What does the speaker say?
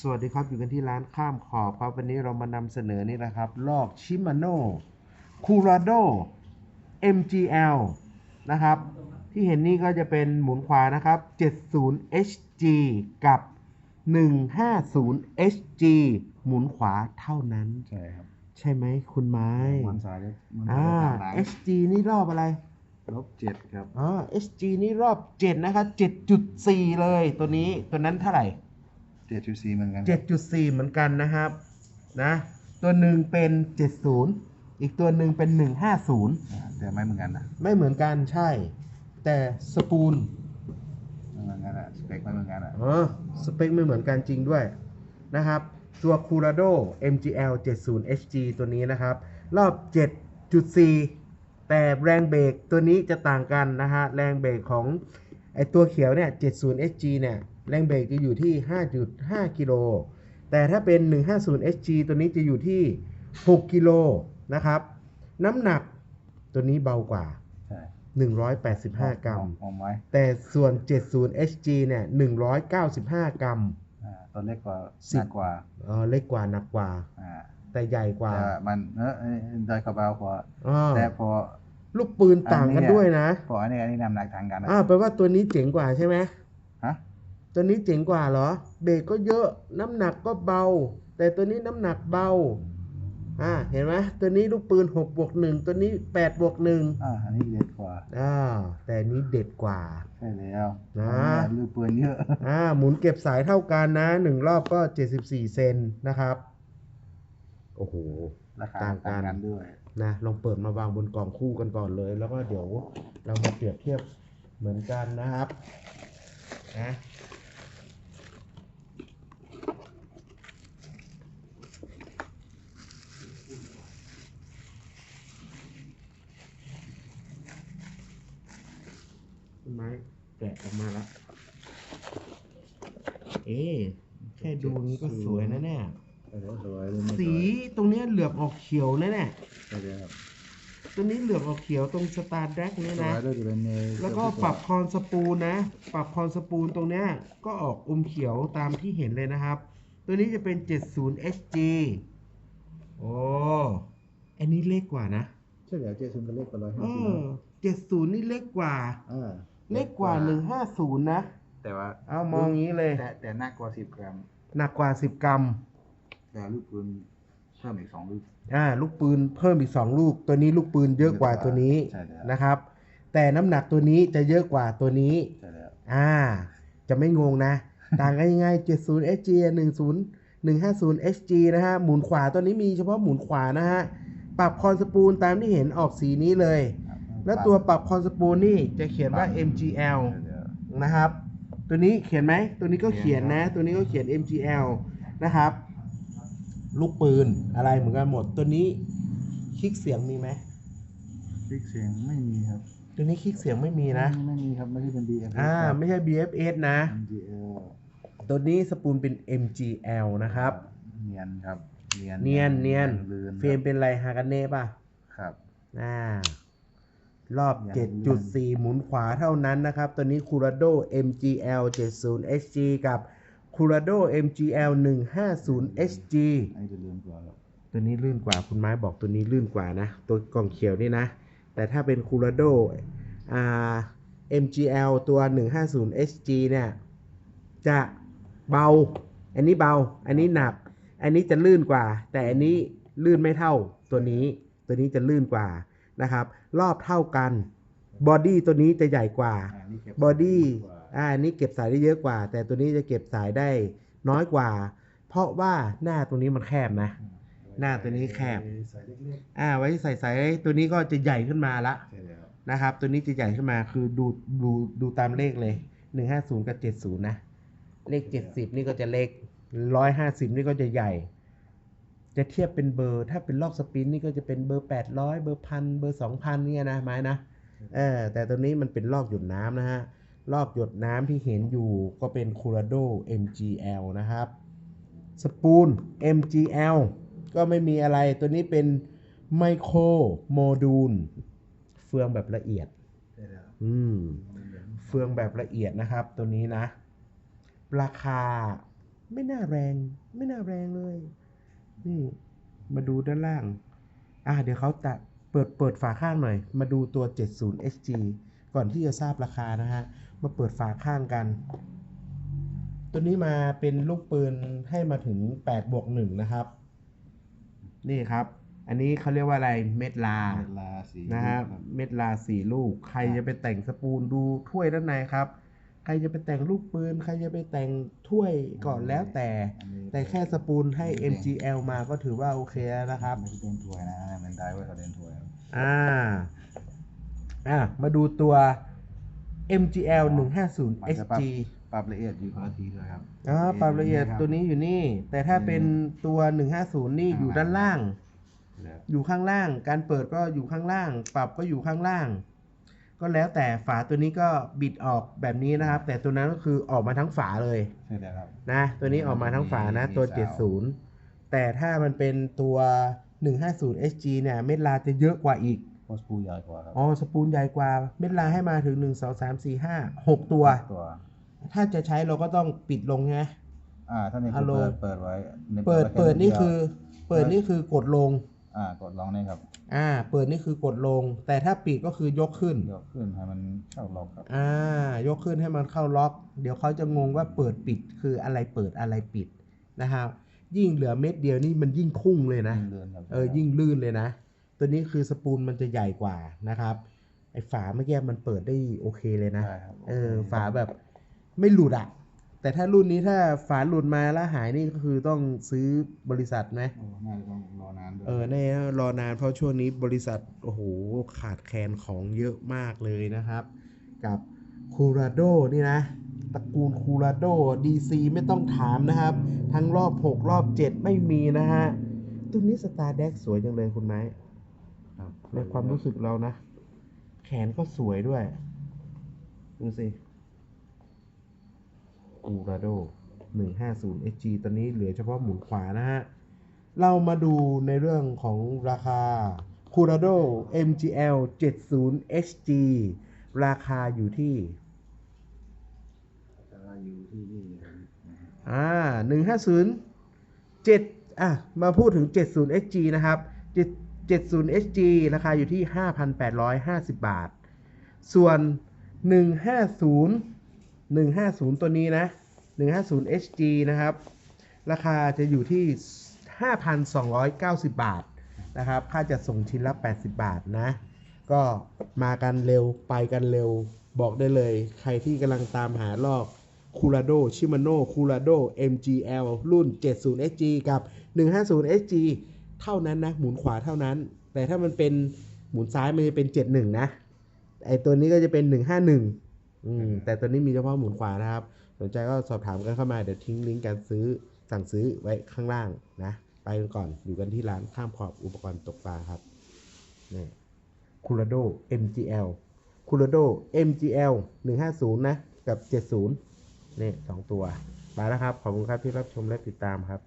สวัสดีครับอยู่กันที่ร้านข้ามขอบครับ วันนี้เรามานำเสนอนี่นะครับ ลอกชิมาโน่คูราโด MGL นะครับ ที่เห็นนี่ก็จะเป็นหมุนขวานะครับ 70 HG กับ 150 HG หมุนขวาเท่านั้น ใช่ครับ ใช่ไหมคุณไม้มันสายเลยมันอ่าสายทางหลัง HG นี่รอบอะไร ลบเจ็ดครับอ๋อ HG นี่รอบ 7 นะครับ7.4 เลยตัวนี้ตัวนั้นเท่าไหร่ เจ็ดจุดสี่เหมือนกัน 7.4 เหมือนกันนะครับนะตัวหนึ่งเป็น 70 อีกตัวหนึ่งเป็น 150อ่าแต่ไม่เหมือนกันนะไม่เหมือนกันใช่ แต่สปูลไม่เหมือนกันอะสเปคไม่เหมือนกันอะเออสเปคไม่เหมือนกันจริงด้วยนะครับ ตัว Curado MGL 70 HG ตัวนี้นะครับ รอบ 7.4 แต่แรงเบรกตัวนี้จะต่างกันนะฮะแรงเบรกของไอตัวเขียวเนี่ย70 HG เนี่ย แรงเบรกจะอยู่ที่ 5.5 กิโล แต่ถ้าเป็น 150 HG ตัวนี้จะอยู่ที่ 6 กิโลนะครับ น้ำหนักตัวนี้เบากว่าใช่185 กรัมมองไว้แต่ส่วน 70 HG เนี่ย 195 กรัมอ่าตัวเล็กกว่าสิหบนักกว่าเออเล็กกว่าหนักกว่าอ่าแต่ใหญ่กว่าแต่มันเออเออได้กระเบาพออ้อแต่พอลูกปืนต่างกันด้วยนะพออันนี้อันนี้น้ำหนักทางกันนะอ้าวแปลว่าตัวนี้เจ๋งกว่าใช่ไหมฮะ ตัวนี้เจ๋งกว่าเหรอ เบรกก็เยอะ น้ำหนักก็เบา แต่ตัวนี้น้ำหนักเบา อ่า เห็นไหมตัวนี้ลูกปืน6บวก1ตัวนี้8บวก1อ่าอันนี้เด็ดกว่า อ่า แต่อันนี้เด็ดกว่า ใช่แล้วนะอันนี้ลูกปืนเยอะ อ่า หมุนเก็บสายเท่ากันนะหนึ่งรอบก็ 74 เซนนะครับ โอ้โห ราคาต่างกันต่างกันด้วย นะ ลองเปิดมาวางบนกล่องคู่กันก่อนเลย แล้วก็เดี๋ยวเรามาเปรียบเทียบเหมือนกันนะครับ นะ ต้นไม้แกะออกมาแล้วเอ๊ะแค่ดูนี้ก็สวยนะเนี่ยใช่แล้วสวยเลยไม่สวยสีตรงเนี้ยเหลือบออกเขียวนะเนี่ยใช่แล้วครับตัวนี้เหลือบออกเขียวตรงสตาร์แดกเนี่ยสวนะ ยด้วยจะเป็นเนยแล้วก็ปรับคอนสปูลนะ ปรับคอนสปูลตรงเนี้ยก็ออกอมเขียวตามที่เห็นเลยนะครับ ตัวนี้จะเป็น 70 HG โอ้อันนี้เล็กกว่านะ ใช่แล้วเจสันก็เล็กกว่าร้อยเอห้าสิบอ70 นี่เล็กกว่า อ่า เล็กกว่า150นะ แต่ว่าเอามองงี้เลย แต่แต่หนักกว่าสิบกรัม หนักกว่า10กรัม แต่ลูกปืนเพิ่มอีกสองลูก อ่า ลูกปืนเพิ่มอีก2ลูก ตัวนี้ลูกปืนเยอะกว่าตัวนี้ใช่แล้ว นะครับ แต่น้ำหนักตัวนี้จะเยอะกว่าตัวนี้ ใช่แล้ว อ่า จะไม่งงนะ ต่างกันยังไง 70 HG 10 150 HG นะฮะ หมุนขวาตัวนี้มีเฉพาะหมุนขวานะฮะ ปรับคอนสปูลตามที่เห็นออกสีนี้เลยครับ แล้วตัวปรับคอนสปูลนี่จะเขียนว่า MGL ใช่แล้วนะครับ ตัวนี้เขียนไหม ตัวนี้ก็เขียนนะ ตัวนี้ก็เขียน MGL นะครับ ลูกปืนอะไรเหมือนกันหมด ตัวนี้คลิกเสียงมีไหมคลิกเสียงไม่มีครับ ตัวนี้คลิกเสียงไม่มีนะ ไม่มีครับไม่ใช่เป็น DF อ่าไม่ใช่ BFS นะ MGL ตัวนี้สปูลเป็น MGL นะครับ เนียนครับ เนียน เนียนเนียนลื่นเฟรมเป็นไรฮากันเน่ป่ะ ครับ อ่า รอบอย่าง7.4 หมุนขวาเท่านั้นนะครับ ตัวนี้ Curado MGL 70 HG กับ Curado MGL 150 HG อันนี้จะเลื่อนกว่าครับตัวนี้ลื่นกว่าคุณไม้บอกตัวนี้ลื่นกว่านะ ตัวกล่องเขียวนี่นะ แต่ถ้าเป็น Curado อ่า MGL ตัว 150 HG เนี่ย จะเบา อันนี้เบา อันนี้หนัก อันนี้จะลื่นกว่า แต่อันนี้ลื่นไม่เท่าตัวนี้ ตัวนี้จะลื่นกว่า นะครับ รอบเท่ากันบอดี้ตัวนี้จะใหญ่กว่าอ่านี่เก็บอดี้กว่าอ่าอันนี้เก็บสายได้เยอะกว่า แต่ตัวนี้จะเก็บสายได้น้อยกว่า เพราะว่าหน้าตรงนี้มันแคบนะ หน้าตัวนี้แคบใส่เล็กอ่าไว้ใส่สายตัวนี้ก็จะใหญ่ขึ้นมาละๆใช่แล้วนะครับ ตัวนี้จะใหญ่ขึ้นมาคือดูดูดูตามเลขเลย150กับ70นะ เลข70นี่ก็จะเล็ก150นี่ก็จะใหญ่ จะเทียบเป็นเบอร์ ถ้าเป็นลอกสปินนี่ก็จะเป็นเบอร์ 800 เบอร์พันเบอร์ 2,000เนี่ยนะไม้นะเออแต่ตัวนี้มันเป็นลอกหยดน้ำนะฮะลอกหยดน้ำที่เห็นอยู่ก็เป็น Curado MGL นะครับสปูล MGL ก็ไม่มีอะไรตัวนี้เป็นไมโครโมดูลเฟืองแบบละเอียดอืมเฟืองแบบละเอียดนะครับ ตัวนี้นะ ราคาไม่น่าแรง ไม่น่าแรงเลย นี่มาดูด้านล่าง อะเดี๋ยวเขาจะเปิดเปิดฝาข้างหน่อย มาดูตัว 70 HG ก่อนที่จะทราบราคานะฮะ มาเปิดฝาข้างกัน ตัวนี้มาเป็นลูกปืนให้มาถึง8บวก1นะครับ นี่ครับ อันนี้เขาเรียกว่าอะไร เม็ดลาเวลาสีนะครับครับเม็ดลาสี่ลูก ใครจะไปแต่งสปูนดูถ้วยด้านในครับ ใครจะไปแต่งลูกปืน ใครจะไปแต่งถ้วยก่อนแล้วแต่อันนี้แต่แค่สปูนให้ MGL มาก็ถือว่าโอเคแล้วนะครับไม่ใช่เป็นถ้วยนะเป็นได้ไว้เขาเล่นถ้วยครับอ่าอะมาดูตัว MGL 150 HG ปรับละเอียดอยู่คนละทีด้วยครับอ่าปรับละเอียดครับตัวนี้อยู่นี่ แต่ถ้าเป็นตัว 150 นี่อยู่ด้านล่างครับอยู่ข้างล่าง การเปิดก็อยู่ข้างล่าง ปรับก็อยู่ข้างล่าง ก็แล้วแต่ฝาตัวนี้ก็บิดออกแบบนี้นะครับ แต่ตัวนั้นก็คือออกมาทั้งฝาเลยใช่แล้วครับนะตัวนี้ออกมาทั้งฝานะตัวมีสาว70 แต่ถ้ามันเป็นตัว 150 SG เนี่ยเม็ดลาจะเยอะกว่าอีกโพสปูใหญ่กว่าครับอ๋อสปูนใหญ่กว่า เม็ดลาให้มาถึง 1 2 3 4 5 6 ตัวตัวถ้าจะใช้เราก็ต้องปิดลงไงอ่าถ้านี่ฮัคืลอโหลเปิดเปิดไว้ในเปิดไว้แเปิดนี่ดียวคือ เปิดนี่คือกดลง อ่ากดลองนี่ครับ อ่า เปิดนี่คือกดลง แต่ถ้าปิดก็คือยกขึ้น ยกขึ้นให้มันเข้าล็อกครับ อ่า ยกขึ้นให้มันเข้าล็อก เดี๋ยวเขาจะงงว่าเปิดปิดคืออะไรเปิดอะไรปิดนะครับ ยิ่งเหลือเม็ดเดียวนี่มันยิ่งพุ่งเลยนะ ยิ่งเดินครับ เออ ยิ่งลื่นเลยนะ ตัวนี้คือสปูลมันจะใหญ่กว่านะครับ ไอ้ฝาเมื่อกี้มันเปิดได้โอเคเลยนะ ใช่ครับเออ ฝาแบบไม่หลุดอะ แต่ถ้ารุ่นนี้ถ้าฝาหลุดมาแล้วหายนี่ก็คือต้องซื้อบริษัทไหมโอ้น่าจะต้องรอนานด้วยเออแน่รอนานเพราะช่วงนี้บริษัทโอ้โหขาดแคลนของเยอะมากเลยนะครับ กับคูราโดนี่นะตระกูลคูราโด DC ไม่ต้องถามนะครับ ทั้งรอบ 6 รอบ 7 ไม่มีนะฮะตัวนี้สตาร์แดกสวยจังเลยคุณไม้ครับในความรู้สึกเรานะ แขนก็สวยด้วย ดูสิ คูราโด150 SG ตอนนี้เหลือเฉพาะหมุนขวานะฮะ เรามาดูในเรื่องของราคา c u r a d o MGL 70 HG ราคาอยู่ที่แต่ว่าอยู่ที่นี่ครับอ่า150 7อะ มาพูดถึง 70 HG นะครับ7 70 HG ราคาอยู่ที่ 5,850 บาท ส่วน 150 150 ตัวนี้นะ 150 HG นะครับ ราคาจะอยู่ที่ 5,290 บาทนะครับ ค่าจะส่งชิ้นละ 80 บาทนะ ก็มากันเร็วไปกันเร็วบอกได้เลย ใครที่กำลังตามหาลอกคูราโดชิมาโนคูราโด MGL รุ่น 70 SG กับ 150 SG เท่านั้นนะ หมุนขวาเท่านั้น แต่ถ้ามันเป็นหมุนซ้ายมันจะเป็น 71 นะ ไอตัวนี้ก็จะเป็น 151 อืมแต่ตัวนี้มีเฉพาะหมุนขวานะครับ สนใจก็สอบถามกันเข้ามาเดี๋ยวทิ้งลิงก์การซื้อสั่งซื้อไว้ข้างล่างนะ ไปกันก่อนอยู่กันที่ร้านข้ามขอบอุปกรณ์ตกปลาครับนี่คูราโด MGL คูราโด MGL 150 นะ กับ 70นี่สองตัวไปแล้วครับ ขอบคุณครับที่รับชมและติดตามครับ